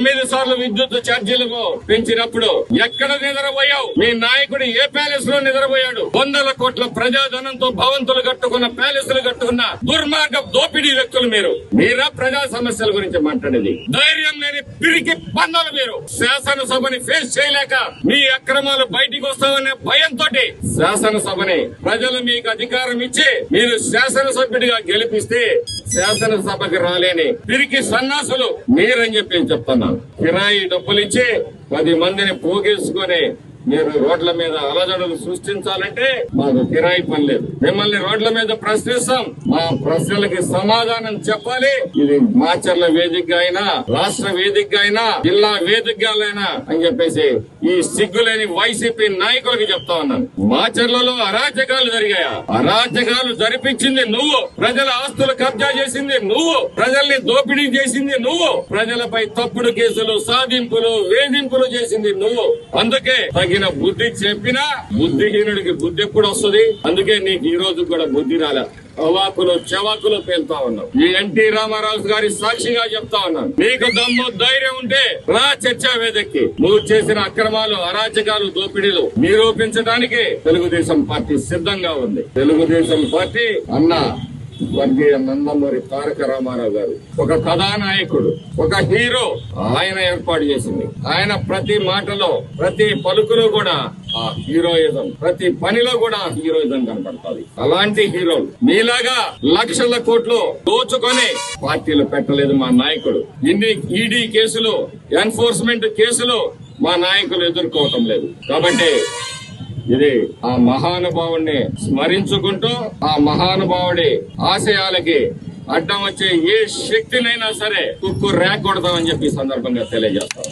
తొమ్మిది సార్లు విద్యుత్ ఛార్జీలకు పెంచినప్పుడు ఎక్కడ నిద్రపోయావు? మీ నాయకుడు ఏ ప్యాలెస్లో నిద్రపోయాడు? వందల కోట్ల ప్రజాధనంతో భవంతులు కట్టుకున్న ప్యాలెస్లు కట్టుకున్న దుర్మార్గ దోపిడీ వ్యక్తులు మీరు. మీరా ప్రజా సమస్యల గురించి మాట్లాడేది. ధైర్యం లేని పిరికి పందలు మీరు. శాసనసభని ఫేస్ చేయలేక మీ అక్రమాలు బయటికి వస్తామనే భయంతో శాసనసభని ప్రజలు మీకు అధికారం ఇచ్చి మీరు శాసనసభ్యుడిగా గెలిపిస్తే శాసనసభకి రాలేని తిరిగి సన్నాసులు మీరని చెప్పి నేను చెప్తున్నాను. కిరాయి డబ్బులు ఇచ్చి పది మందిని పోగేసుకొని మీరు రోడ్ల మీద అలజడులు సృష్టించాలంటే మాకు కిరాయి పని లేదు. మిమ్మల్ని రోడ్ల మీద ప్రశ్నిస్తాం. మా ప్రశ్నలకి సమాధానం చెప్పాలి. ఇది మాచర్ల వేదికగా అయినా రాష్ట్ర వేదికగా అయినా జిల్లా వేదికగా అని చెప్పేసి ఈ సిగ్గులేని వైసీపీ నాయకులకి చెప్తా ఉన్నాను. మాచర్లలో అరాచకాలు జరిగాయా? అరాచకాలు జరిపించింది నువ్వు. ప్రజల ఆస్తులు కబ్జా చేసింది నువ్వు. ప్రజల్ని దోపిడీ చేసింది నువ్వు. ప్రజలపై తప్పుడు కేసులు సాధింపులు వేధింపులు చేసింది నువ్వు. అందుకే తగిన బుద్ధి చెప్పినా బుద్ధిహీనుడికి బుద్ధి ఎప్పుడు వస్తుంది? అందుకే నీకు ఈ రోజు కూడా బుద్ధి రాలే. అవాకులు చెవాకులు పేలుతా ఉన్నావు. ఈ ఎన్టీ రామారావు గారి సాక్షిగా చెప్తా ఉన్నాను. నీకు దమ్ము ధైర్యం ఉంటే రా చర్చా వేదక్కి. నువ్వు చేసిన అక్రమాలు అరాచకాలు దోపిడీలు నిరూపించడానికి తెలుగుదేశం పార్టీ సిద్ధంగా ఉంది. తెలుగుదేశం పార్టీ అన్నా స్వర్గీయ నందమూరి తారక రామారావు గారు. ఒక కథానాయకుడు ఒక హీరో ఆయన ఏర్పాటు చేసింది. ఆయన ప్రతి మాటలో ప్రతి పలుకులో కూడా ఆ హీరోయిజం ప్రతి పనిలో కూడా హీరోయిజం కనపడుతుంది. అలాంటి హీరోలు మీలాగా లక్షల కోట్లు దోచుకొని పార్టీలు పెట్టలేదు మా నాయకుడు. ఇన్ని ఈడీ కేసులు ఎన్ఫోర్స్మెంట్ కేసులు మా నాయకులు ఎదుర్కోవటం లేదు. కాబట్టి ఇది ఆ మహానుభావుడిని స్మరించుకుంటూ ఆ మహానుభావుడి ఆశయాలకి అడ్డం వచ్చే ఏ శక్తినైనా సరే కుక్కు రేకొడతామని చెప్పి సందర్భంగా తెలియజేస్తాం.